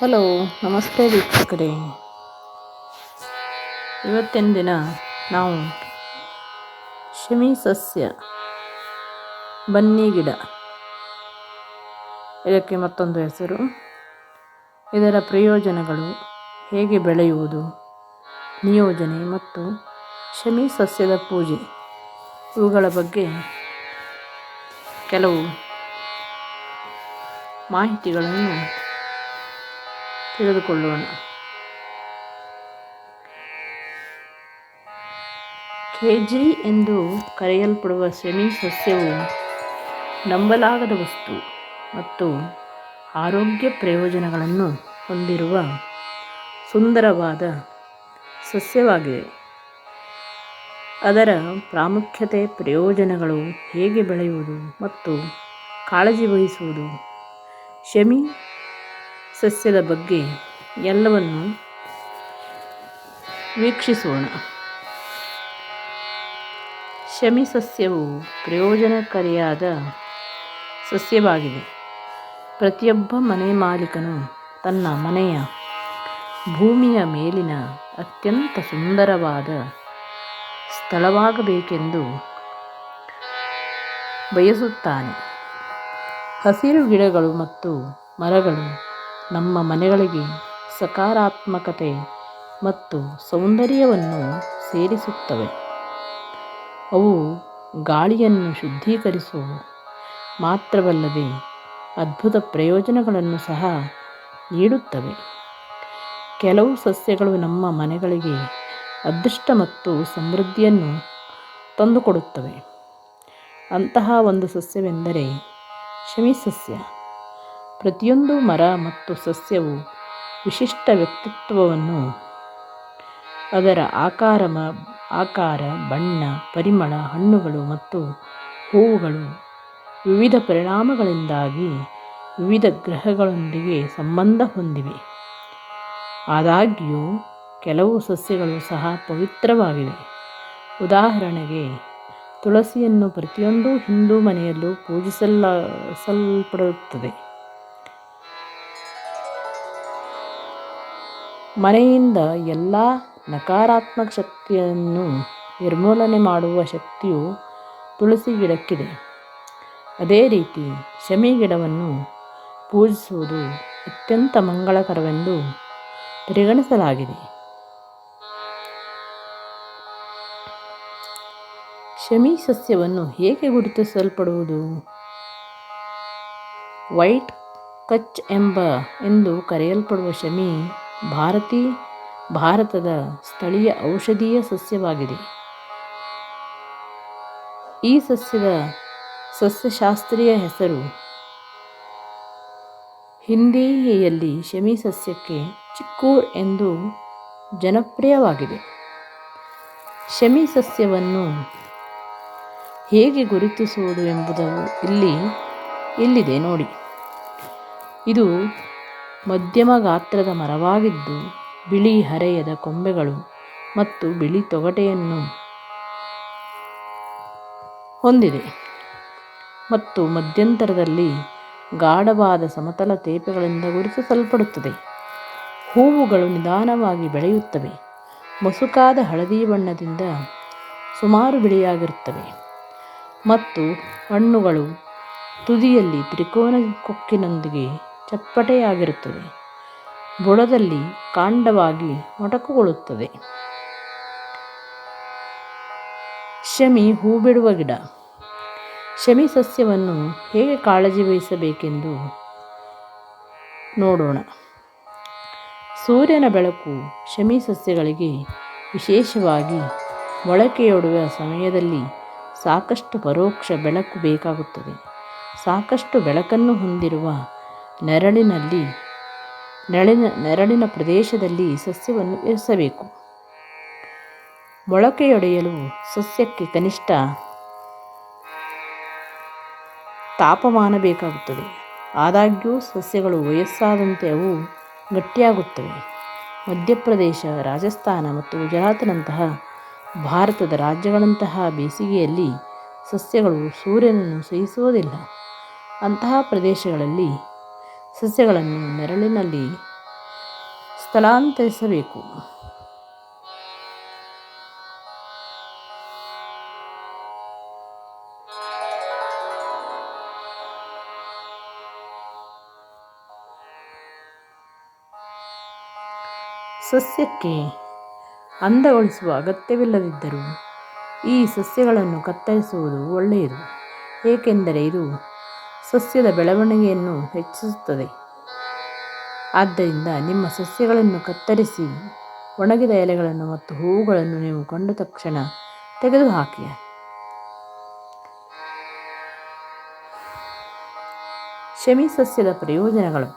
Hello, ನಮಸ್ತೆ ವೀಕ್ಷಕರೇ. ಇವತ್ತಿನ ದಿನ ನಾವು ಶಮಿ ಸಸ್ಯ ಬನ್ನಿ ಗಿಡ ಇದಕ್ಕೆ ಮತ್ತೊಂದು ಹೆಸರು. ಇದರ ಪ್ರಯೋಜನಗಳು ಹೇಗೆ ಬೆಳೆಯುವುದು? ನಿಯೋಜನೆ ಮತ್ತು ಶಮಿ ಸಸ್ಯದ ಪೂಜೆ. ಇವುಗಳ ಬಗ್ಗೆ ಕೆಲವು ಮಾಹಿತಿಗಳನ್ನು ತಿಳಿದುಕೊಳ್ಳೋಣ. ಕೇಜ್ರಿ ಎಂದು ಕರೆಯಲ್ಪಡುವ ಸೆಮಿ ಸಸ್ಯವು ನಂಬಲಾಗದ ವಸ್ತು ಮತ್ತು ಆರೋಗ್ಯ ಪ್ರಯೋಜನಗಳನ್ನು ಹೊಂದಿರುವ ಸುಂದರವಾದ ಸಸ್ಯವಾಗಿದೆ. ಅದರ ಪ್ರಾಮುಖ್ಯತೆ, ಪ್ರಯೋಜನಗಳು ಹೇಗೆ ಬೆಳೆಯುವುದು ಮತ್ತು ಕಾಳಜಿ ವಹಿಸುವುದು? ಶಮಿ ಸಸ್ಯದ ಬಗ್ಗೆ ಎಲ್ಲವನ್ನು ವೀಕ್ಷಿಸೋಣ. ಶಮಿ ಸಸ್ಯವು ಪ್ರಯೋಜನಕಾರಿಯಾದ ಸಸ್ಯವಾಗಿದೆ. ಪ್ರತಿಯೊಬ್ಬ ಮನೆ ಮಾಲೀಕನು ತನ್ನ ಮನೆಯ ಭೂಮಿಯ ಮೇಲಿನ ಅತ್ಯಂತ ಸುಂದರವಾದ ಸ್ಥಳವಾಗಬೇಕೆಂದು ಬಯಸುತ್ತಾನೆ. ಹಸಿರು ಗಿಡಗಳು ಮತ್ತು ಮರಗಳು ನಮ್ಮ ಮನೆಗಳಿಗೆ ಸಕಾರಾತ್ಮಕತೆ ಮತ್ತು ಸೌಂದರ್ಯವನ್ನು ಸೇರಿಸುತ್ತವೆ. ಅವು ಗಾಳಿಯನ್ನು ಶುದ್ಧೀಕರಿಸುವು ಮಾತ್ರವಲ್ಲದೆ ಅದ್ಭುತ ಪ್ರಯೋಜನಗಳನ್ನು ಸಹ ನೀಡುತ್ತವೆ. ಕೆಲವು ಸಸ್ಯಗಳು ನಮ್ಮ ಮನೆಗಳಿಗೆ ಅದೃಷ್ಟ ಮತ್ತು ಸಮೃದ್ಧಿಯನ್ನು ತಂದುಕೊಡುತ್ತವೆ. ಅಂತಹ ಒಂದು ಸಸ್ಯವೆಂದರೆ ಶಮಿ ಸಸ್ಯ ಪ್ರತಿಯೊಂದು ಮರ ಮತ್ತು ಸಸ್ಯವು ವಿಶಿಷ್ಟ ವ್ಯಕ್ತಿತ್ವವನ್ನು, ಅದರ ಆಕಾರ ಆಕಾರ, ಬಣ್ಣ, ಪರಿಮಳ, ಹಣ್ಣುಗಳು ಮತ್ತು ಹೂವುಗಳು ವಿವಿಧ ಪರಿಣಾಮಗಳಿಂದಾಗಿ ವಿವಿಧ ಗ್ರಹಗಳೊಂದಿಗೆ ಸಂಬಂಧ ಹೊಂದಿವೆ. ಆದಾಗ್ಯೂ, ಕೆಲವು ಸಸ್ಯಗಳು ಸಹ ಪವಿತ್ರವಾಗಿವೆ. ಉದಾಹರಣೆಗೆ, ತುಳಸಿಯನ್ನು ಪ್ರತಿಯೊಂದು ಹಿಂದೂ ಮನೆಯಲ್ಲೂ ಪೂಜಿಸಲ್ಲ ಮನೆಯಿಂದ ಎಲ್ಲ ನಕಾರಾತ್ಮಕ ಶಕ್ತಿಯನ್ನು ನಿರ್ಮೂಲನೆ ಮಾಡುವ ಶಕ್ತಿಯು ತುಳಸಿ ಗಿಡಕ್ಕಿದೆ. ಅದೇ ರೀತಿ ಶಮಿ ಗಿಡವನ್ನು ಪೂಜಿಸುವುದು ಅತ್ಯಂತ ಮಂಗಳಕರವೆಂದು ಪರಿಗಣಿಸಲಾಗಿದೆ. ಶಮಿ ಸಸ್ಯವನ್ನು ಹೇಗೆ ಗುರುತಿಸಲ್ಪಡುವುದು? ವೈಟ್ ಕಚ್ ಎಂಬ ಎಂದು ಕರೆಯಲ್ಪಡುವ ಶಮಿ ಭಾರತೀ, ಭಾರತದ ಸ್ಥಳೀಯ ಔಷಧೀಯ ಸಸ್ಯವಾಗಿದೆ. ಈ ಸಸ್ಯದ ಸಸ್ಯಶಾಸ್ತ್ರೀಯ ಹೆಸರು ಹಿಂದಿಯಲ್ಲಿ ಶಮಿ ಸಸ್ಯಕ್ಕೆ ಚಿಕ್ಕೂರ್ ಎಂದು ಜನಪ್ರಿಯವಾಗಿದೆ. ಶಮಿ ಸಸ್ಯವನ್ನು ಹೇಗೆ ಗುರುತಿಸುವುದು ಎಂಬುದು ಇಲ್ಲಿ, ಇಲ್ಲಿದೆ ನೋಡಿ. ಇದು ಮಧ್ಯಮ ಗಾತ್ರದ ಮರವಾಗಿದ್ದು ಬಿಳಿ ಹರೆಯದ ಕೊಂಬೆಗಳು ಮತ್ತು ಬಿಳಿ ತೊಗಟೆಯನ್ನು ಹೊಂದಿದೆ ಮತ್ತು ಮಧ್ಯಂತರದಲ್ಲಿ ಗಾಢವಾದ ಸಮತಲ ತೇಪೆಗಳಿಂದ ಗುರುತಿಸಲ್ಪಡುತ್ತದೆ. ಹೂವುಗಳು ನಿಧಾನವಾಗಿ ಬೆಳೆಯುತ್ತವೆ. ಮಸುಕಾದ ಹಳದಿ ಬಣ್ಣದಿಂದ ಸುಮಾರು ಬಿಳಿಯಾಗಿರುತ್ತವೆ. ಮತ್ತು ಹಣ್ಣುಗಳು ತುದಿಯಲ್ಲಿ ತ್ರಿಕೋನ ಕೊಕ್ಕಿನೊಂದಿಗೆ ಚಪ್ಪಟೆಯಾಗಿರುತ್ತದೆ. ಬುಡದಲ್ಲಿ ಕಾಂಡವಾಗಿ ಮೊಟಕುಗೊಳ್ಳುತ್ತದೆ. ಶಮಿ ಹೂ ಬಿಡುವ ಗಿಡ. ಶಮಿ ಸಸ್ಯವನ್ನು ಹೇಗೆ ಕಾಳಜಿ ವಹಿಸಬೇಕೆಂದು ನೋಡೋಣ. ಸೂರ್ಯನ ಬೆಳಕು ಶಮಿ ಸಸ್ಯಗಳಿಗೆ ವಿಶೇಷವಾಗಿ ಮೊಳಕೆಯೊಡುವ ಸಮಯದಲ್ಲಿ ಸಾಕಷ್ಟು ಪರೋಕ್ಷ ಬೆಳಕು ಬೇಕಾಗುತ್ತದೆ. ಸಾಕಷ್ಟು ಬೆಳಕನ್ನು ಹೊಂದಿರುವ ನೆರಳಿನಲ್ಲಿ, ನೆರಳಿನ ನೆರಳಿನ ಪ್ರದೇಶದಲ್ಲಿ ಸಸ್ಯವನ್ನು ಇರಿಸಬೇಕು ಮೊಳಕೆಯೊಡೆಯಲು ಸಸ್ಯಕ್ಕೆ ಕನಿಷ್ಠ ತಾಪಮಾನ ಬೇಕಾಗುತ್ತದೆ. ಆದಾಗ್ಯೂ ಸಸ್ಯಗಳು ವಯಸ್ಸಾದಂತೆ ಅವು ಗಟ್ಟಿಯಾಗುತ್ತವೆ. ಮಧ್ಯಪ್ರದೇಶ, ರಾಜಸ್ಥಾನ ಮತ್ತು ಗುಜರಾತ್ನಂತಹ ಭಾರತದ ರಾಜ್ಯಗಳಂತಹ ಬೇಸಿಗೆಯಲ್ಲಿ ಸಸ್ಯಗಳು ಸೂರ್ಯನನ್ನು ಸಹಿಸುವುದಿಲ್ಲ. ಅಂತಹ ಪ್ರದೇಶಗಳಲ್ಲಿ ಸಸ್ಯಗಳನ್ನು ನೆರಳಿನಲ್ಲಿ ಸ್ಥಳಾಂತರಿಸಬೇಕು. ಸಸ್ಯಕ್ಕೆ ಅಂದಗೊಳಿಸುವ ಅಗತ್ಯವಿಲ್ಲದಿದ್ದರೂ ಈ ಸಸ್ಯಗಳನ್ನು ಕತ್ತರಿಸುವುದು ಒಳ್ಳೆಯದು ಏಕೆಂದರೆ ಇದು ಸಸ್ಯದ ಬೆಳವಣಿಗೆಯನ್ನು ಹೆಚ್ಚಿಸುತ್ತದೆ. ಆದ್ದರಿಂದ ನಿಮ್ಮ ಸಸ್ಯಗಳನ್ನು ಕತ್ತರಿಸಿ, ಒಣಗಿದ ಎಲೆಗಳನ್ನು ಮತ್ತು ಹೂವುಗಳನ್ನು ನೀವು ಕಂಡ ತಕ್ಷಣ ತೆಗೆದುಹಾಕಿ. ಶಮಿ ಸಸ್ಯದ ಪ್ರಯೋಜನಗಳು.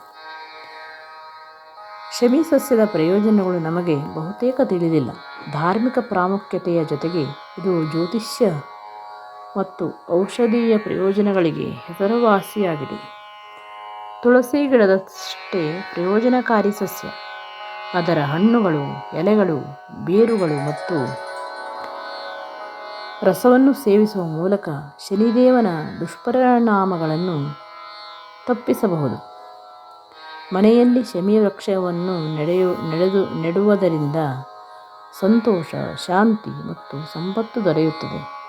ಶಮಿ ಸಸ್ಯದ ಪ್ರಯೋಜನಗಳು ನಮಗೆ ಬಹುತೇಕ ತಿಳಿದಿಲ್ಲ. ಧಾರ್ಮಿಕ ಪ್ರಾಮುಖ್ಯತೆಯ ಜೊತೆಗೆ ಇದು ಜ್ಯೋತಿಷ್ಯ ಮತ್ತು ಔಷಧೀಯ ಪ್ರಯೋಜನಗಳಿಗೆ ಹೆಸರುವಾಸಿಯಾಗಿದೆ. ತುಳಸಿ ಗಿಡದಷ್ಟೇ ಪ್ರಯೋಜನಕಾರಿ ಸಸ್ಯ. ಅದರ ಹಣ್ಣುಗಳು, ಎಲೆಗಳು, ಬೇರುಗಳು ಮತ್ತು ರಸವನ್ನು ಸೇವಿಸುವ ಮೂಲಕ ಶನಿದೇವನ ದುಷ್ಪರಿಣಾಮಗಳನ್ನು ತಪ್ಪಿಸಬಹುದು. ಮನೆಯಲ್ಲಿ ಶಮಿ ವೃಕ್ಷವನ್ನು ನಡೆಯು, ನಡೆದು, ನೆಡುವುದರಿಂದ ಸಂತೋಷ, ಶಾಂತಿ ಮತ್ತು ಸಂಪತ್ತು ದೊರೆಯುತ್ತದೆ.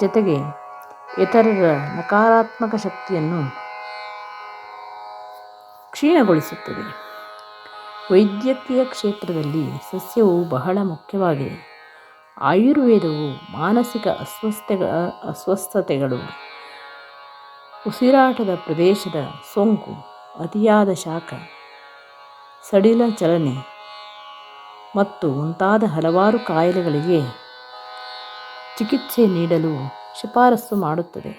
ಜೊತೆಗೆ ಇತರರ ನಕಾರಾತ್ಮಕ ಶಕ್ತಿಯನ್ನು ಕ್ಷೀಣಗೊಳಿಸುತ್ತದೆ. ವೈದ್ಯಕೀಯ ಕ್ಷೇತ್ರದಲ್ಲಿ ಸಸ್ಯವು ಬಹಳ ಮುಖ್ಯವಾಗಿದೆ. ಆಯುರ್ವೇದವು ಮಾನಸಿಕ ಅಸ್ವಸ್ಥೆಗ, ಅಸ್ವಸ್ಥತೆಗಳು, ಉಸಿರಾಟದ ಪ್ರದೇಶದ ಸೋಂಕು, ಅತಿಯಾದ ಶಾಖ, ಸಡಿಲ ಚಲನೆ ಮತ್ತು ಮುಂತಾದ ಹಲವಾರು ಕಾಯಿಲೆಗಳಿಗೆ ಚಿಕಿತ್ಸೆ ನೀಡಲು ಶಿಫಾರಸು ಮಾಡುತ್ತದೆ.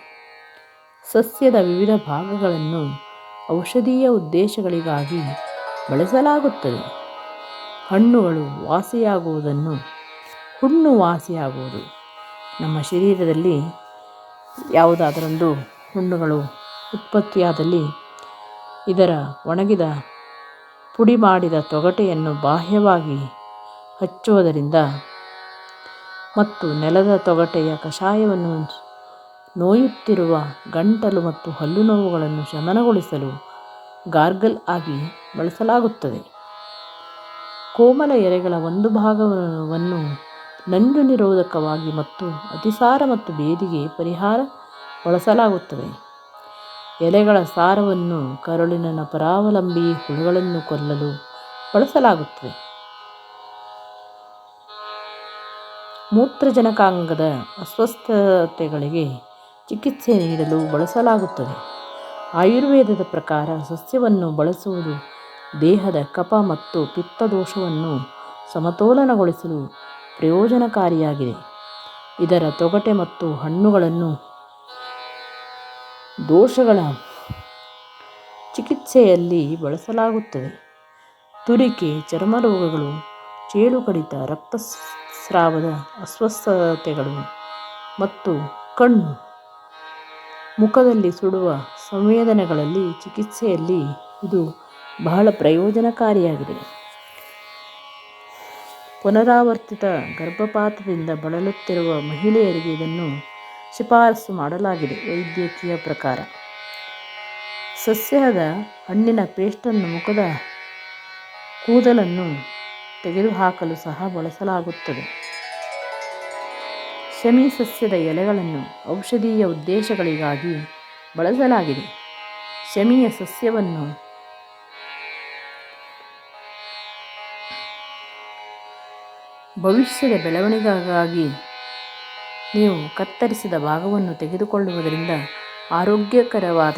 ಸಸ್ಯದ ವಿವಿಧ ಭಾಗಗಳನ್ನು ಔಷಧೀಯ ಉದ್ದೇಶಗಳಿಗಾಗಿ ಬಳಸಲಾಗುತ್ತದೆ. ಹಣ್ಣುಗಳು ವಾಸಿಯಾಗುವುದನ್ನು ಹುಣ್ಣು ವಾಸಿಯಾಗುವುದು. ನಮ್ಮ ಶರೀರದಲ್ಲಿ ಯಾವುದಾದರೊಂದು ಹುಣ್ಣುಗಳು ಉತ್ಪತ್ತಿಯಾದಲ್ಲಿ ಇದರ ಒಣಗಿದ ಪುಡಿ ಮಾಡಿದ ತೊಗಟೆಯನ್ನು ಬಾಹ್ಯವಾಗಿ ಹಚ್ಚುವುದರಿಂದ ಮತ್ತು ನೆಲದ ತೊಗಟೆಯ ಕಷಾಯವನ್ನು ನೋಯುತ್ತಿರುವ ಗಂಟಲು ಮತ್ತು ಹಲ್ಲು ನೋವುಗಳನ್ನು ಶಮನಗೊಳಿಸಲು ಗಾರ್ಗಲ್ ಆಗಿ ಬಳಸಲಾಗುತ್ತದೆ. ಕೋಮಲ ಎಲೆಗಳ ಒಂದು ಭಾಗವನ್ನು ನಂಜು ನಿರೋಧಕವಾಗಿ ಮತ್ತು ಅತಿಸಾರ ಮತ್ತು ಬೇದಿಗೆ ಪರಿಹಾರ ಬಳಸಲಾಗುತ್ತದೆ. ಎಲೆಗಳ ಸಾರವನ್ನು ಕರುಳಿನ ಪರಾವಲಂಬಿ ಹುಳುಗಳನ್ನು ಕೊಲ್ಲಲು ಬಳಸಲಾಗುತ್ತದೆ. ಮೂತ್ರಜನಕಾಂಗದ ಅಸ್ವಸ್ಥತೆಗಳಿಗೆ ಚಿಕಿತ್ಸೆ ನೀಡಲು ಬಳಸಲಾಗುತ್ತದೆ. ಆಯುರ್ವೇದದ ಪ್ರಕಾರ ಸಸ್ಯವನ್ನು ಬಳಸುವುದು ದೇಹದ ಕಫ ಮತ್ತು ಪಿತ್ತದೋಷವನ್ನು ಸಮತೋಲನಗೊಳಿಸಲು ಪ್ರಯೋಜನಕಾರಿಯಾಗಿದೆ. ಇದರ ತೊಗಟೆ ಮತ್ತು ಹಣ್ಣುಗಳನ್ನು ದೋಷಗಳ ಚಿಕಿತ್ಸೆಯಲ್ಲಿ ಬಳಸಲಾಗುತ್ತದೆ. ತುರಿಕೆ, ಚರ್ಮರೋಗಗಳು ಚೇಳು ಕಡಿತ ರಕ್ತಸ್ರಾವದ ಅಸ್ವಸ್ಥತೆಗಳು ಮತ್ತು ಕಣ್ಣು. ಮುಖದಲ್ಲಿ ಸುಡುವ ಸಂವೇದನೆಗಳಲ್ಲಿ ಚಿಕಿತ್ಸೆಯಲ್ಲಿ ಇದು ಬಹಳ ಪ್ರಯೋಜನಕಾರಿಯಾಗಿದೆ. ಪುನರಾವರ್ತಿತ ಗರ್ಭಪಾತದಿಂದ ಬಳಲುತ್ತಿರುವ ಮಹಿಳೆಯರಿಗೆ ಇದನ್ನು ಶಿಫಾರಸು ಮಾಡಲಾಗಿದೆ ವೈದ್ಯಕೀಯ ಪ್ರಕಾರ. ಸಸ್ಯದ ಹಣ್ಣಿನ ಪೇಸ್ಟನ್ನು ಮುಖದ ಕೂದಲನ್ನು ತೆಗೆದುಹಾಕಲು ಸಹ ಬಳಸಲಾಗುತ್ತದೆ. ಶಮಿ ಸಸ್ಯದ ಎಲೆಗಳನ್ನು ಔಷಧೀಯ ಉದ್ದೇಶಗಳಿಗಾಗಿ ಬಳಸಲಾಗಿದೆ. ಶಮಿಯ ಸಸ್ಯವನ್ನು ಭವಿಷ್ಯದ ಬೆಳವಣಿಗೆಗಾಗಿ ನೀವು ಕತ್ತರಿಸಿದ ಭಾಗವನ್ನು ತೆಗೆದುಕೊಳ್ಳುವುದರಿಂದ ಆರೋಗ್ಯಕರವಾದ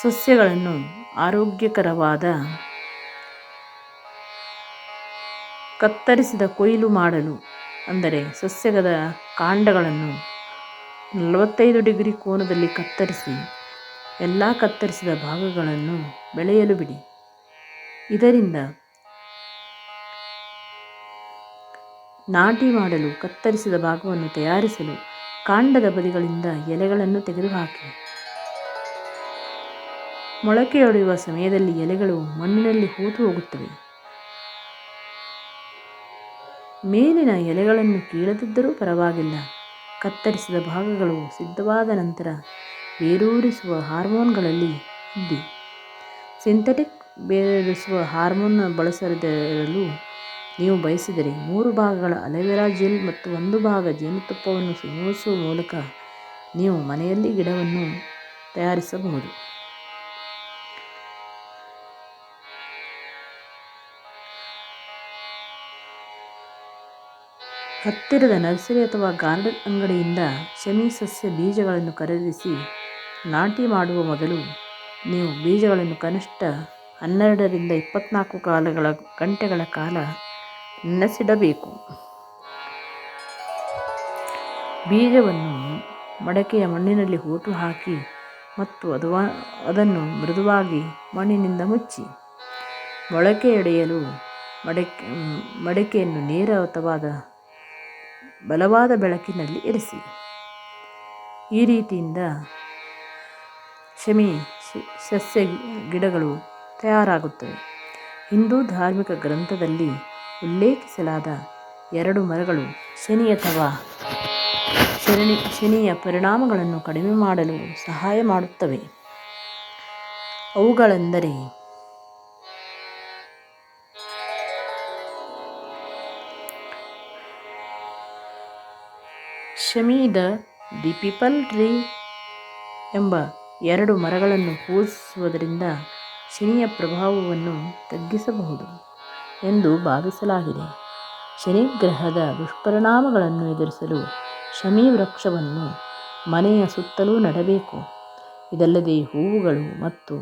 ಸಸ್ಯಗಳನ್ನು ಆರೋಗ್ಯಕರವಾದ ಕತ್ತರಿಸಿದ ಕೊಯ್ಲು ಮಾಡಲು, ಅಂದರೆ ಸಸ್ಯದ ಕಾಂಡಗಳನ್ನು ನಲವತ್ತೈದು ಡಿಗ್ರಿ ಕೋನದಲ್ಲಿ ಕತ್ತರಿಸಿ ಎಲ್ಲ ಕತ್ತರಿಸಿದ ಭಾಗಗಳನ್ನು ಬೆಳೆಯಲು ಬಿಡಿ. ಇದರಿಂದ ನಾಟಿ ಮಾಡಲು, ಕತ್ತರಿಸಿದ ಭಾಗವನ್ನು ತಯಾರಿಸಲು ಕಾಂಡದ ಬದಿಗಳಿಂದ ಎಲೆಗಳನ್ನು ತೆಗೆದುಹಾಕಿ. ಮೊಳಕೆಯೊಡೆಯುವ ಸಮಯದಲ್ಲಿ ಎಲೆಗಳು ಮಣ್ಣಿನಲ್ಲಿ ಹೂತು ಹೋಗುತ್ತವೆ. ಮೇಲಿನ ಎಲೆಗಳನ್ನು ಕೀಳದಿದ್ದರೂ ಪರವಾಗಿಲ್ಲ. ಕತ್ತರಿಸಿದ ಭಾಗಗಳು ಸಿದ್ಧವಾದ ನಂತರ ಬೇರೂರಿಸುವ ಹಾರ್ಮೋನ್ಗಳಲ್ಲಿ ಇದ್ದಿ, ಸಿಂಥೆಟಿಕ್ ಬೇರೂರಿಸುವ ಹಾರ್ಮೋನ್ ಬಳಸದಿರಲು ನೀವು ಬಯಸಿದರೆ ಮೂರು ಭಾಗಗಳ ಅಲೋವೆರಾ ಜೆಲ್ ಮತ್ತು ಒಂದು ಭಾಗ ಜೇನುತುಪ್ಪವನ್ನು ಸಂಯೋಜಿಸುವ ಮೂಲಕ ನೀವು ಮನೆಯಲ್ಲಿ ಗಿಡವನ್ನು ತಯಾರಿಸಬಹುದು. ಹತ್ತಿರದ ನರ್ಸರಿ ಅಥವಾ ಗಾರ್ಡನ್ ಅಂಗಡಿಯಿಂದ ಶಮಿ ಸಸ್ಯ ಬೀಜಗಳನ್ನು ಖರೀದಿಸಿ ನಾಟಿ ಮಾಡುವ ಮೊದಲು ನೀವು ಬೀಜಗಳನ್ನು ಕನಿಷ್ಠ ಹನ್ನೆರಡರಿಂದ ಇಪ್ಪತ್ನಾಲ್ಕು ಕಾಲಗಳ ಗಂಟೆಗಳ ಕಾಲ ನೆನೆಸಿಡಬೇಕು. ಬೀಜವನ್ನು ಮಡಕೆಯ ಮಣ್ಣಿನಲ್ಲಿ ಹೂತು ಹಾಕಿ ಮತ್ತು ಅದು ಅದನ್ನು ಮೃದುವಾಗಿ ಮಣ್ಣಿನಿಂದ ಮುಚ್ಚಿ ಮೊಳಕೆಯಡೆಯಲು ಮಡಕೆ, ಮಡಕೆಯನ್ನು ನೇರ ಅಥವಾ ಬಲವಾದ ಬೆಳಕಿನಲ್ಲಿ ಇರಿಸಿ ಈ ರೀತಿಯಿಂದ ಶಮಿ ಸಸ್ಯ ಗಿಡಗಳು ತಯಾರಾಗುತ್ತವೆ. ಹಿಂದೂ ಧಾರ್ಮಿಕ ಗ್ರಂಥದಲ್ಲಿ ಉಲ್ಲೇಖಿಸಲಾದ ಎರಡು ಮರಗಳು ಶನಿ ಅಥವಾ ಶರಣಿ, ಶನಿಯ ಪರಿಣಾಮಗಳನ್ನು ಕಡಿಮೆ ಮಾಡಲು ಸಹಾಯ ಮಾಡುತ್ತವೆ. ಅವುಗಳೆಂದರೆ shami the the peepal tree ಎಂಬ ಎರಡು ಮರಗಳನ್ನು ಪೂಜಿಸುವುದರಿಂದ ಶನಿಯ ಪ್ರಭಾವವನ್ನು ತಗ್ಗಿಸಬಹುದು ಎಂದು ಭಾವಿಸಲಾಗಿದೆ. ಶನಿ ಗ್ರಹದ ದುಷ್ಪರಿಣಾಮಗಳನ್ನು ಎದುರಿಸಲು ಶಮಿ ವೃಕ್ಷವನ್ನು ಮನೆಯ ಸುತ್ತಲೂ ನೆಡಬೇಕು. ಇದಲ್ಲದೆ ಹೂವುಗಳು ಮತ್ತು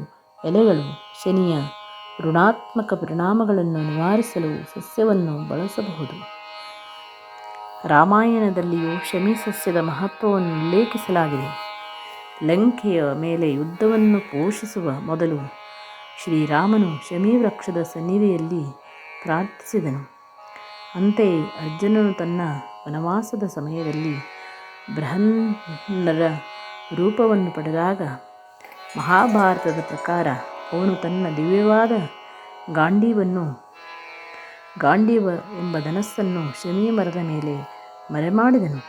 ಎಲೆಗಳು ಶನಿಯ ಋಣಾತ್ಮಕ ಪರಿಣಾಮಗಳನ್ನು ನಿವಾರಿಸಲು ಸಸ್ಯವನ್ನು ಬಳಸಬಹುದು. ರಾಮಾಯಣದಲ್ಲಿಯೂ ಶಮಿ ಸಸ್ಯದ ಮಹತ್ವವನ್ನು ಉಲ್ಲೇಖಿಸಲಾಗಿದೆ. ಲಂಕೆಯ ಮೇಲೆ ಯುದ್ಧವನ್ನು ಪೋಷಿಸುವ ಮೊದಲು ಶ್ರೀರಾಮನು ಶಮಿ ವೃಕ್ಷದ ಸನ್ನಿಧಿಯಲ್ಲಿ ಪ್ರಾರ್ಥಿಸಿದನು. ಅಂತೆಯೇ ಅರ್ಜುನನು ತನ್ನ ವನವಾಸದ ಸಮಯದಲ್ಲಿ ಬೃಹನ್ನರ ರೂಪವನ್ನು ಪಡೆದಾಗ ಮಹಾಭಾರತದ ಪ್ರಕಾರ ಅವನು ತನ್ನ ದಿವ್ಯವಾದ ಗಾಂಡೀವನ್ನು ಗಾಂಡೀವ ಎಂಬ ಧನಸ್ಸನ್ನು ಶಮಿ ಮರದ ಮೇಲೆ ಮರೆಮಾಡಿದನು.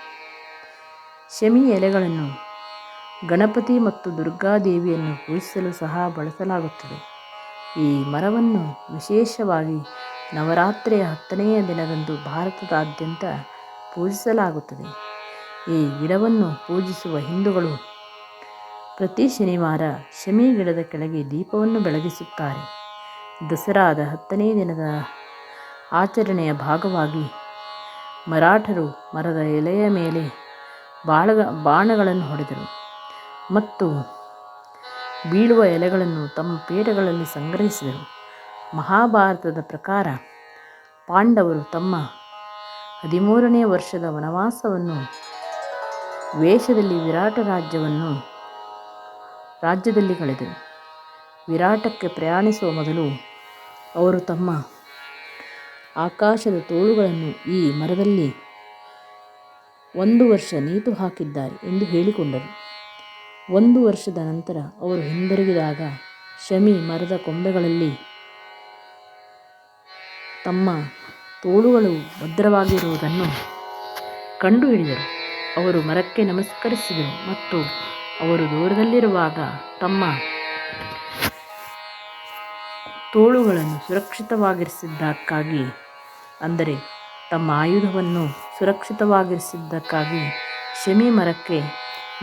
ಶಮಿ ಎಲೆಗಳನ್ನು ಗಣಪತಿ ಮತ್ತು ದುರ್ಗಾದೇವಿಯನ್ನು ಪೂಜಿಸಲು ಸಹ ಬಳಸಲಾಗುತ್ತದೆ. ಈ ಮರವನ್ನು ವಿಶೇಷವಾಗಿ ನವರಾತ್ರಿಯ ಹತ್ತನೆಯ ದಿನದಂದು ಭಾರತದಾದ್ಯಂತ ಪೂಜಿಸಲಾಗುತ್ತದೆ. ಈ ಗಿಡವನ್ನು ಪೂಜಿಸುವ ಹಿಂದೂಗಳು ಪ್ರತಿ ಶನಿವಾರ ಶಮಿ ಗಿಡದ ಕೆಳಗೆ ದೀಪವನ್ನು ಬೆಳಗಿಸುತ್ತಾರೆ. ದಸರಾದ ಹತ್ತನೇ ದಿನದ ಆಚರಣೆಯ ಭಾಗವಾಗಿ ಮರಾಠರು ಮರದ ಎಲೆಯ ಮೇಲೆ ಬಾಳದ ಬಾಣಗಳನ್ನು ಹೊಡೆದರು ಮತ್ತು ಬೀಳುವ ಎಲೆಗಳನ್ನು ತಮ್ಮ ಪೇಟಗಳಲ್ಲಿ ಸಂಗ್ರಹಿಸಿದರು. ಮಹಾಭಾರತದ ಪ್ರಕಾರ ಪಾಂಡವರು ತಮ್ಮ ಹದಿಮೂರನೇ ವರ್ಷದ ವನವಾಸವನ್ನು ವೇಷದಲ್ಲಿ ವಿರಾಟ ರಾಜ್ಯವನ್ನು, ರಾಜ್ಯದಲ್ಲಿ ಕಳೆದರು. ವಿರಾಟಕ್ಕೆ ಪ್ರಯಾಣಿಸುವ ಮೊದಲು ಅವರು ತಮ್ಮ ಆಕಾಶದ ತೋಳುಗಳನ್ನು ಈ ಮರದಲ್ಲಿ ಒಂದು ವರ್ಷ ನೇತು ಹಾಕಿದ್ದಾರೆ ಎಂದು ಹೇಳಿಕೊಂಡರು. ಒಂದು ವರ್ಷದ ನಂತರ ಅವರು ಹಿಂದಿರುಗಿದಾಗ ಶಮಿ ಮರದ ಕೊಂಬೆಗಳಲ್ಲಿ ತಮ್ಮ ತೋಳುಗಳು ಭದ್ರವಾಗಿರುವುದನ್ನು ಕಂಡುಹಿಡಿದರು. ಅವರು ಮರಕ್ಕೆ ನಮಸ್ಕರಿಸಿದರು ಮತ್ತು ಅವರು ದೂರದಲ್ಲಿರುವಾಗ ತಮ್ಮ ತೋಳುಗಳನ್ನು ಸುರಕ್ಷಿತವಾಗಿರಿಸಿದ್ದಕ್ಕಾಗಿ ಅಂದರೆ ತಮ್ಮ ಆಯುಧವನ್ನು ಸುರಕ್ಷಿತವಾಗಿರಿಸಿದ್ದಕ್ಕಾಗಿ ಶಮಿ ಮರಕ್ಕೆ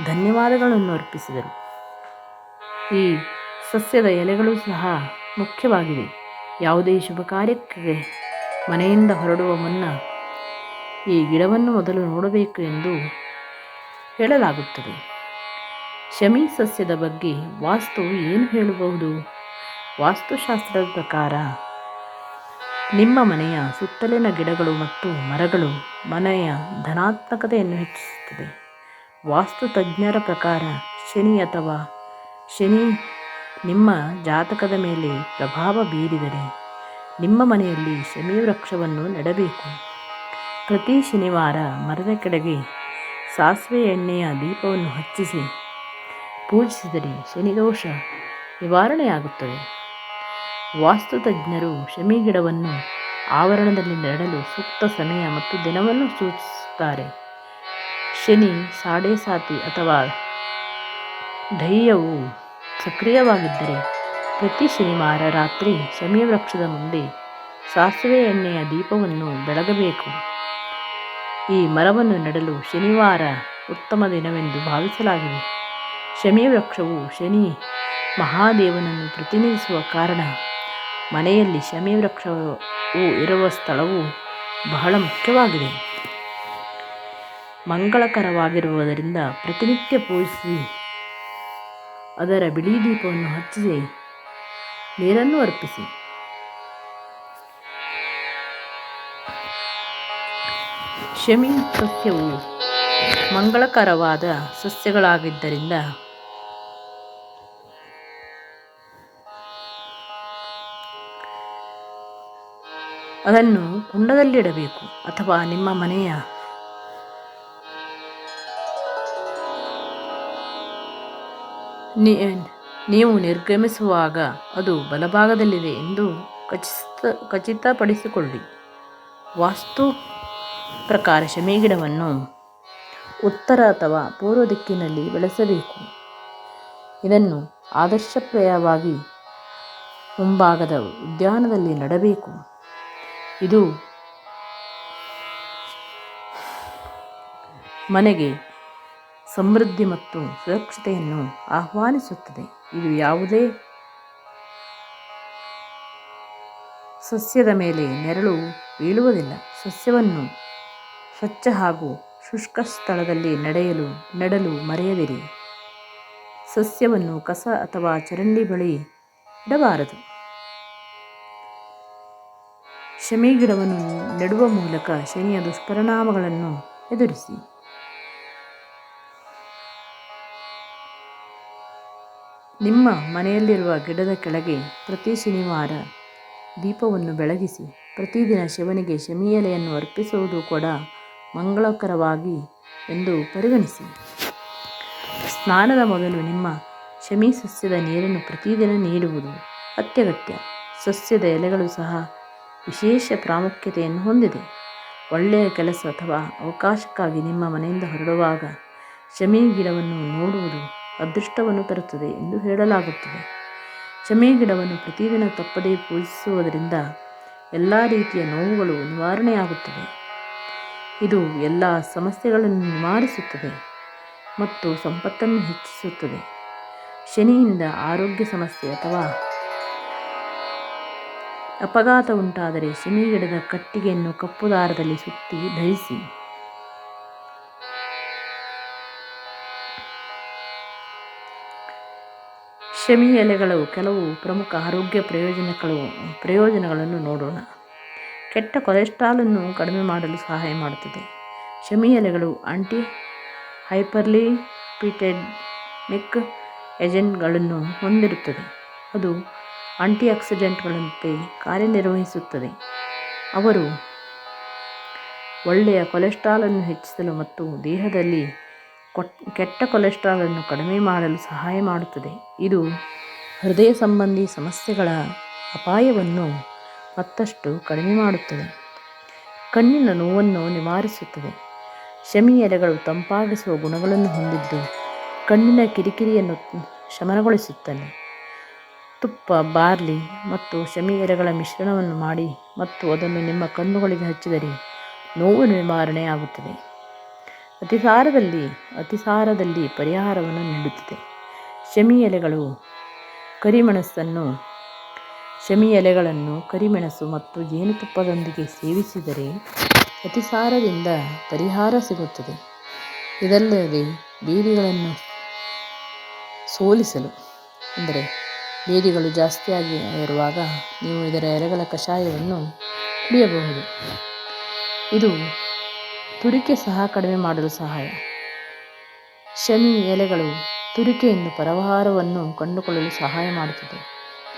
ಧನ್ಯವಾದಗಳನ್ನು ಅರ್ಪಿಸಿದರು. ಈ ಸಸ್ಯದ ಎಲೆಗಳು ಸಹ ಮುಖ್ಯವಾಗಿವೆ. ಯಾವುದೇ ಶುಭ ಕಾರ್ಯಕ್ಕೆ ಮನೆಯಿಂದ ಹೊರಡುವ ಮುನ್ನ ಈ ಗಿಡವನ್ನು ಮೊದಲು ನೋಡಬೇಕು ಎಂದು ಹೇಳಲಾಗುತ್ತದೆ. ಶಮಿ ಸಸ್ಯದ ಬಗ್ಗೆ ವಾಸ್ತು ಏನು ಹೇಳಬಹುದು? ವಾಸ್ತುಶಾಸ್ತ್ರದ ಪ್ರಕಾರ ನಿಮ್ಮ ಮನೆಯ ಸುತ್ತಲಿನ ಗಿಡಗಳು ಮತ್ತು ಮರಗಳು ಮನೆಯ ಧನಾತ್ಮಕತೆಯನ್ನು ಹೆಚ್ಚಿಸುತ್ತದೆ. ವಾಸ್ತು ತಜ್ಞರ ಪ್ರಕಾರ ಶನಿ ಅಥವಾ ಶನಿ ನಿಮ್ಮ ಜಾತಕದ ಮೇಲೆ ಪ್ರಭಾವ ಬೀರಿದರೆ ನಿಮ್ಮ ಮನೆಯಲ್ಲಿ ಶನಿ ವೃಕ್ಷವನ್ನು ನೆಡಬೇಕು. ಪ್ರತಿ ಶನಿವಾರ ಮರದ ಕೆಳಗೆ ಸಾಸಿವೆ ಎಣ್ಣೆಯ ದೀಪವನ್ನು ಹಚ್ಚಿಸಿ ಪೂಜಿಸಿದರೆ ಶನಿದೋಷ ನಿವಾರಣೆಯಾಗುತ್ತದೆ. ವಾಸ್ತುತಜ್ಞರು ಶಮಿ ಗಿಡವನ್ನು ಆವರಣದಲ್ಲಿ ನೆಡಲು ಸೂಕ್ತ ಸಮಯ ಮತ್ತು ದಿನವನ್ನು ಸೂಚಿಸುತ್ತಾರೆ. ಶನಿ, ಸಾಡೆ ಸಾತಿ ಅಥವಾ ಧೈರ್ಯವು ಸಕ್ರಿಯವಾಗಿದ್ದರೆ ಪ್ರತಿ ಶನಿವಾರ ರಾತ್ರಿ ಶಮಿ ವೃಕ್ಷದ ಮುಂದೆ ಸಾಸಿವೆ ಎಣ್ಣೆಯ ದೀಪವನ್ನು ಬೆಳಗಬೇಕು. ಈ ಮರವನ್ನು ನೆಡಲು ಶನಿವಾರ ಉತ್ತಮ ದಿನವೆಂದು ಭಾವಿಸಲಾಗಿದೆ. ಶಮಿ ವೃಕ್ಷವು ಶನಿ ಮಹಾದೇವನನ್ನು ಪ್ರತಿನಿಧಿಸುವ ಕಾರಣ ಮನೆಯಲ್ಲಿ ಶಮಿ ವೃಕ್ಷವು ಇರುವ ಸ್ಥಳವು ಬಹಳ ಮುಖ್ಯವಾಗಿದೆ. ಮಂಗಳಕರವಾಗಿರುವುದರಿಂದ ಪ್ರತಿನಿತ್ಯ ಪೂಜಿಸಿ, ಅದರ ಬಿಳಿ ದೀಪವನ್ನು ಹಚ್ಚಿಸಿ, ನೀರನ್ನು ಅರ್ಪಿಸಿ. ಶಮಿ ಸಸ್ಯವು ಮಂಗಳಕರವಾದ ಸಸ್ಯಗಳಾಗಿದ್ದರಿಂದ ಅದನ್ನು ಕುಂಡದಲ್ಲಿಡಬೇಕು ಅಥವಾ ನಿಮ್ಮ ಮನೆಯ ನೀವು ನಿರ್ಗಮಿಸುವಾಗ ಅದು ಬಲಭಾಗದಲ್ಲಿದೆ ಎಂದು ಖಚಿತ ಖಚಿತಪಡಿಸಿಕೊಳ್ಳಿ. ವಾಸ್ತು ಪ್ರಕಾರ ಶಮೀಗಿಡವನ್ನು ಉತ್ತರ ಅಥವಾ ಪೂರ್ವ ದಿಕ್ಕಿನಲ್ಲಿ ಬೆಳೆಸಬೇಕು. ಇದನ್ನು ಆದರ್ಶಪ್ರಾಯವಾಗಿ ಮುಂಭಾಗದ ಉದ್ಯಾನದಲ್ಲಿ ನೆಡಬೇಕು. ಇದು ಮನೆಗೆ ಸಮೃದ್ಧಿ ಮತ್ತು ಸುರಕ್ಷತೆಯನ್ನು ಆಹ್ವಾನಿಸುತ್ತದೆ. ಇದು ಯಾವುದೇ ಸಸ್ಯದ ಮೇಲೆ ನೆರಳು ಬೀಳುವುದಿಲ್ಲ. ಸಸ್ಯವನ್ನು ಸ್ವಚ್ಛ ಹಾಗೂ ಶುಷ್ಕ ಸ್ಥಳದಲ್ಲಿ ನಡೆಯಲು, ನೆಡಲು ಮರೆಯದಿರಿ. ಸಸ್ಯವನ್ನು ಕಸ ಅಥವಾ ಚರಂಡಿ ಬಳಿ ಇಡಬಾರದು. ಶಮಿ ಗಿಡವನ್ನು ನೆಡುವ ಮೂಲಕ ಶನಿಯ ದುಷ್ಪರಿಣಾಮಗಳನ್ನು ಎದುರಿಸಿ. ನಿಮ್ಮ ಮನೆಯಲ್ಲಿರುವ ಗಿಡದ ಕೆಳಗೆ ಪ್ರತಿ ಶನಿವಾರ ದೀಪವನ್ನು ಬೆಳಗಿಸಿ, ಪ್ರತಿದಿನ ಶಿವನಿಗೆ ಶಮಿ ಎಲೆಯನ್ನು ಅರ್ಪಿಸುವುದು ಕೂಡ ಮಂಗಳಕರವಾಗಿ ಎಂದು ಪರಿಗಣಿಸಿ. ಸ್ನಾನದ ಮೊದಲು ನಿಮ್ಮ ಶಮಿ ಸಸ್ಯದ ನೀರನ್ನು ಪ್ರತಿದಿನ ನೀಡುವುದು ಅತ್ಯಗತ್ಯ. ಸಸ್ಯದ ಎಲೆಗಳು ಸಹ ವಿಶೇಷ ಪ್ರಾಮುಖ್ಯತೆಯನ್ನು ಹೊಂದಿದೆ. ಒಳ್ಳೆಯ ಕೆಲಸ ಅಥವಾ ಅವಕಾಶಕ್ಕಾಗಿ ನಿಮ್ಮ ಮನೆಯಿಂದ ಹೊರಡುವಾಗ ಶಮಿ ಗಿಡವನ್ನು ನೋಡುವುದು ಅದೃಷ್ಟವನ್ನು ತರುತ್ತದೆ ಎಂದು ಹೇಳಲಾಗುತ್ತದೆ. ಶಮಿ ಗಿಡವನ್ನು ಪ್ರತಿದಿನ ತಪ್ಪದೇ ಪೂಜಿಸುವುದರಿಂದ ಎಲ್ಲ ರೀತಿಯ ನೋವುಗಳು ನಿವಾರಣೆಯಾಗುತ್ತದೆ ಇದು ಎಲ್ಲ ಸಮಸ್ಯೆಗಳನ್ನು ನಿವಾರಿಸುತ್ತದೆ ಮತ್ತು ಸಂಪತ್ತನ್ನು ಹೆಚ್ಚಿಸುತ್ತದೆ. ಶನಿಯಿಂದ ಆರೋಗ್ಯ ಸಮಸ್ಯೆ ಅಥವಾ ಅಪಘಾತ ಉಂಟಾದರೆ ಶಮಿ ಗಿಡದ ಕಟ್ಟಿಗೆಯನ್ನು ಕಪ್ಪು ದಾರದಲ್ಲಿ ಸುತ್ತಿ ಧರಿಸಿ. ಶಮಿ ಎಲೆಗಳು ಕೆಲವು ಪ್ರಮುಖ ಆರೋಗ್ಯ ಪ್ರಯೋಜನಗಳು ಪ್ರಯೋಜನಗಳನ್ನು ನೋಡೋಣ. ಕೆಟ್ಟ ಕೊಲೆಸ್ಟ್ರಾಲನ್ನು ಕಡಿಮೆ ಮಾಡಲು ಸಹಾಯ ಮಾಡುತ್ತದೆ. ಶಮಿ ಎಲೆಗಳು ಆಂಟಿ ಹೈಪರ್ಲಿಪಿಟೆಡ್ಮಿಕ್ ಏಜೆಂಟ್ಗಳನ್ನು ಹೊಂದಿರುತ್ತದೆ. ಅದು ಆಂಟಿ ಆಕ್ಸಿಡೆಂಟ್ಗಳಂತೆ ಕಾರ್ಯನಿರ್ವಹಿಸುತ್ತದೆ. ಅವರು ಒಳ್ಳೆಯ ಕೊಲೆಸ್ಟ್ರಾಲನ್ನು ಹೆಚ್ಚಿಸಲು ಮತ್ತು ದೇಹದಲ್ಲಿ ಕೆಟ್ಟ ಕೊಲೆಸ್ಟ್ರಾಲನ್ನು ಕಡಿಮೆ ಮಾಡಲು ಸಹಾಯ ಮಾಡುತ್ತದೆ. ಇದು ಹೃದಯ ಸಂಬಂಧಿ ಸಮಸ್ಯೆಗಳ ಅಪಾಯವನ್ನು ಮತ್ತಷ್ಟು ಕಡಿಮೆ ಮಾಡುತ್ತದೆ. ಕಣ್ಣಿನ ನೋವನ್ನು ನಿವಾರಿಸುತ್ತದೆ. ಶಮಿ ಎಲೆಗಳು ತಂಪಾಗಿಸುವ ಗುಣಗಳನ್ನು ಹೊಂದಿದ್ದು ಕಣ್ಣಿನ ಕಿರಿಕಿರಿಯನ್ನು ಶಮನಗೊಳಿಸುತ್ತದೆ ತುಪ್ಪ, ಬಾರ್ಲಿ ಮತ್ತು ಶಮಿ ಎಲೆಗಳ ಮಿಶ್ರಣವನ್ನು ಮಾಡಿ ಮತ್ತು ಅದನ್ನು ನಿಮ್ಮ ಕಣ್ಣುಗಳಿಗೆ ಹಚ್ಚಿದರೆ ನೋವು ನಿವಾರಣೆಯಾಗುತ್ತದೆ ಅತಿಸಾರದಲ್ಲಿ ಅತಿಸಾರದಲ್ಲಿ ಪರಿಹಾರವನ್ನು ನೀಡುತ್ತದೆ. ಶಮಿ ಎಲೆಗಳು ಕರಿಮೆಣಸನ್ನು ಶಮಿ ಎಲೆಗಳನ್ನು ಕರಿಮೆಣಸು ಮತ್ತು ಜೇನುತುಪ್ಪದೊಂದಿಗೆ ಸೇವಿಸಿದರೆ ಅತಿಸಾರದಿಂದ ಪರಿಹಾರ ಸಿಗುತ್ತದೆ. ಇದಲ್ಲದೆ ಬೀದಿಗಳನ್ನು ಸೋಲಿಸಲು, ಅಂದರೆ ಬೇದಿಗಳು ಜಾಸ್ತಿಯಾಗಿ ಇರುವಾಗ ನೀವು ಇದರ ಎಲೆಗಳ ಕಷಾಯವನ್ನು ಕುಡಿಯಬಹುದು. ಇದು ತುರಿಕೆ ಸಹ ಕಡಿಮೆ ಮಾಡಲು ಸಹಾಯ. ಶಮಿ ಎಲೆಗಳು ತುರಿಕೆಯನ್ನು ಪರವಹಾರವನ್ನು ಕಂಡುಕೊಳ್ಳಲು ಸಹಾಯ ಮಾಡುತ್ತದೆ.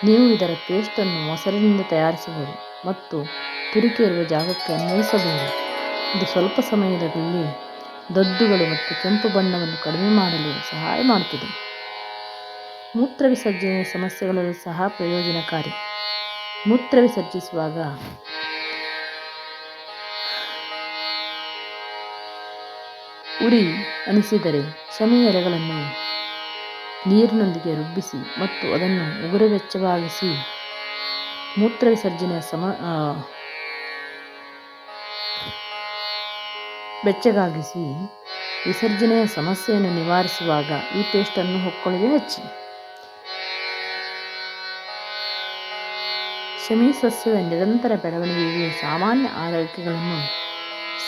ನೀವು ಇದರ ಪೇಸ್ಟನ್ನು ಮೊಸರಿನಿಂದ ತಯಾರಿಸಬಹುದು ಮತ್ತು ತುರಿಕೆ ಇರುವ ಜಾಗಕ್ಕೆ ಅನ್ವಯಿಸಬಹುದು. ಇದು ಸ್ವಲ್ಪ ಸಮಯದಲ್ಲಿ ದದ್ದುಗಳು ಮತ್ತು ಕೆಂಪು ಬಣ್ಣವನ್ನು ಕಡಿಮೆ ಮಾಡಲು ಸಹಾಯ ಮಾಡುತ್ತದೆ. ಮೂತ್ರ ವಿಸರ್ಜನೆ ಸಮಸ್ಯೆಗಳಲ್ಲೂ ಸಹ ಪ್ರಯೋಜನಕಾರಿ. ಮೂತ್ರ ವಿಸರ್ಜಿಸುವಾಗ ಉರಿ ಅನಿಸಿದರೆ ಶಮಿ ಎಲೆಗಳನ್ನು ನೀರಿನೊಂದಿಗೆ ರುಬ್ಬಿಸಿ ಮತ್ತು ಅದನ್ನು ಉಗುರು ವೆಚ್ಚವಾಗಿಸಿ ಮೂತ್ರ ವಿಸರ್ಜನೆಯ ಸಮ ಬೆಚ್ಚಗಾಗಿಸಿ ವಿಸರ್ಜನೆಯ ಸಮಸ್ಯೆಯನ್ನು ನಿವಾರಿಸುವಾಗ ಈ ಪೇಸ್ಟನ್ನು ಹೊಕ್ಕೊಳ್ಳಿಗೆ ಹಚ್ಚಿ. ಶಮಿ ಸಸ್ಯದ ನಿರಂತರ ಬೆಳವಣಿಗೆಗೆ ಸಾಮಾನ್ಯ ಆರೈಕೆಗಳನ್ನು,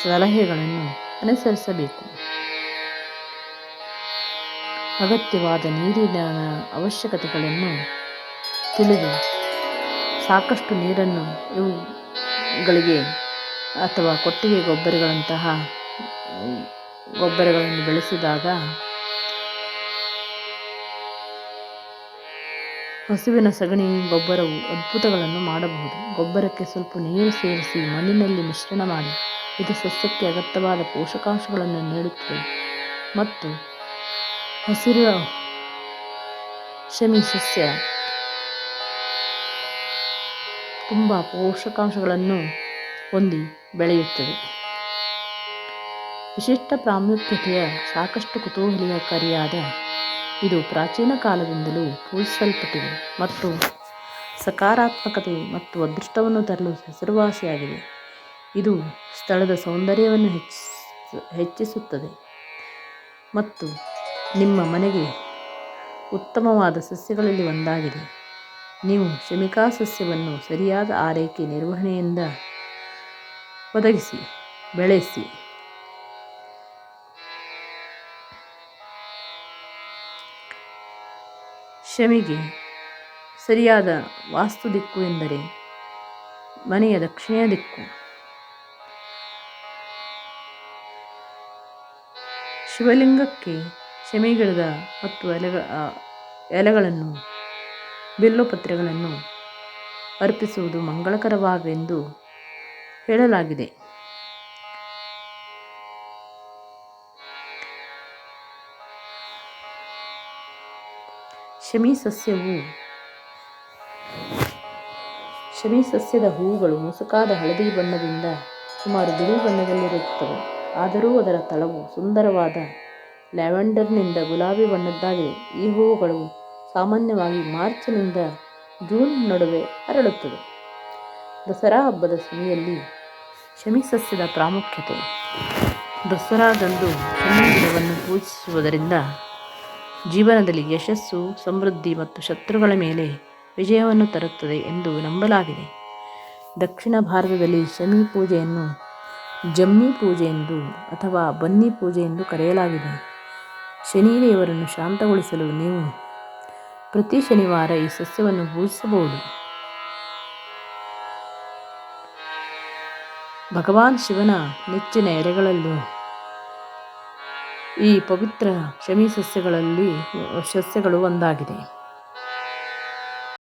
ಸಲಹೆಗಳನ್ನು ಅನುಸರಿಸಬೇಕು. ಅಗತ್ಯವಾದ ನೀರಿನ ಅವಶ್ಯಕತೆಗಳನ್ನು ತಿಳಿದು ಸಾಕಷ್ಟು ನೀರನ್ನು ಇವುಗಳಿಗೆ ಅಥವಾ ಕೊಟ್ಟಿಗೆ ಗೊಬ್ಬರಗಳಂತಹ, ಗೊಬ್ಬರಗಳನ್ನು ಬೆಳೆಸಿದಾಗ ಹಸುವಿನ ಸಗಣಿ, ಗೊಬ್ಬರವು ಅದ್ಭುತಗಳನ್ನು ಮಾಡಬಹುದು. ಗೊಬ್ಬರಕ್ಕೆ ಸ್ವಲ್ಪ ನೀರು ಸೇರಿಸಿ ಮಣ್ಣಿನಲ್ಲಿ ಮಿಶ್ರಣ ಮಾಡಿ, ಇದು ಸಸ್ಯಕ್ಕೆ ಅಗತ್ಯವಾದ ಪೋಷಕಾಂಶಗಳನ್ನು ನೀಡುತ್ತದೆ ಮತ್ತು ಹಸಿರು ಶಮಿ ಸಸ್ಯ ತುಂಬ ಪೋಷಕಾಂಶಗಳನ್ನು ಹೊಂದಿ ಬೆಳೆಯುತ್ತದೆ. ವಿಶಿಷ್ಟ ಪ್ರಾಮುಖ್ಯತೆಯ ಸಾಕಷ್ಟು ಕುತೂಹಲಕಾರಿಯಾದ ಇದು ಪ್ರಾಚೀನ ಕಾಲದಿಂದಲೂ ಪೂಜಿಸಲ್ಪಟ್ಟಿದೆ ಮತ್ತು ಸಕಾರಾತ್ಮಕತೆ ಮತ್ತು ಅದೃಷ್ಟವನ್ನು ತರಲು ಹೆಸರುವಾಸಿಯಾಗಿದೆ. ಇದು ಸ್ಥಳದ ಸೌಂದರ್ಯವನ್ನು ಹೆಚ್ಚಿಸ, ಹೆಚ್ಚಿಸುತ್ತದೆ ಮತ್ತು ನಿಮ್ಮ ಮನೆಗೆ ಉತ್ತಮವಾದ ಸಸ್ಯಗಳಲ್ಲಿ ಒಂದಾಗಿದೆ. ನೀವು ಶಮಿಕಾ ಸಸ್ಯವನ್ನು ಸರಿಯಾದ ಆರೈಕೆ ನಿರ್ವಹಣೆಯಿಂದ ಒದಗಿಸಿ, ಬೆಳೆಸಿ. ಶಮಿಗೆ ಸರಿಯಾದ ವಾಸ್ತು ದಿಕ್ಕು ಎಂದರೆ ಮನೆಯ ದಕ್ಷಿಣ ದಿಕ್ಕು. ಶಿವಲಿಂಗಕ್ಕೆ ಶಮಿಗಿಡದ ಮತ್ತು ಎಲೆಗ ಎಲೆಗಳನ್ನು ಬಿಲ್ಲುಪತ್ರೆಗಳನ್ನು ಅರ್ಪಿಸುವುದು ಮಂಗಳಕರವಾಗೆಂದು ಹೇಳಲಾಗಿದೆ. ಶಮಿ ಸಸ್ಯವು ಶಮಿ ಸಸ್ಯದ ಹೂಗಳು ಮುಸುಕಾದ ಹಳದಿ ಬಣ್ಣದಿಂದ ಸುಮಾರು ಬಿಳಿ ಬಣ್ಣದಲ್ಲಿರುತ್ತವೆ. ಆದರೂ ಅದರ ತಳವು ಸುಂದರವಾದ ಲ್ಯಾವೆಂಡರ್ನಿಂದ ಗುಲಾಬಿ ಬಣ್ಣದ್ದಾಗಿದೆ. ಈ ಹೂವುಗಳು ಸಾಮಾನ್ಯವಾಗಿ ಮಾರ್ಚ್ನಿಂದ ಜೂನ್ ನಡುವೆ ಅರಳುತ್ತದೆ ದಸರಾ ಹಬ್ಬದ ಸಮಯದಲ್ಲಿ ಶಮಿ ಸಸ್ಯದ ಪ್ರಾಮುಖ್ಯತೆ. ದಸರಾದಂದು ಶಮಿ ಗಿಡವನ್ನು ಪೂಜಿಸುವುದರಿಂದ ಜೀವನದಲ್ಲಿ ಯಶಸ್ಸು, ಸಮೃದ್ಧಿ ಮತ್ತು ಶತ್ರುಗಳ ಮೇಲೆ ವಿಜಯವನ್ನು ತರುತ್ತದೆ ಎಂದು ನಂಬಲಾಗಿದೆ. ದಕ್ಷಿಣ ಭಾರತದಲ್ಲಿ ಶಮಿ ಪೂಜೆಯನ್ನು ಜಮ್ಮಿ ಪೂಜೆ ಎಂದು ಅಥವಾ ಬನ್ನಿ ಪೂಜೆ ಎಂದು ಕರೆಯಲಾಗಿದೆ. ಶನಿದೇವರನ್ನು ಶಾಂತಗೊಳಿಸಲು ನೀವು ಪ್ರತಿ ಶನಿವಾರ ಈ ಸಸ್ಯವನ್ನು ಪೂಜಿಸಬಹುದು. ಭಗವಾನ್ ಶಿವನ ನೆಚ್ಚಿನ ಎಲೆಗಳಲ್ಲೂ ಈ ಪವಿತ್ರ ಶಮಿ ಸಸ್ಯಗಳಲ್ಲಿ ಸಸ್ಯಗಳು ಒಂದಾಗಿದೆ.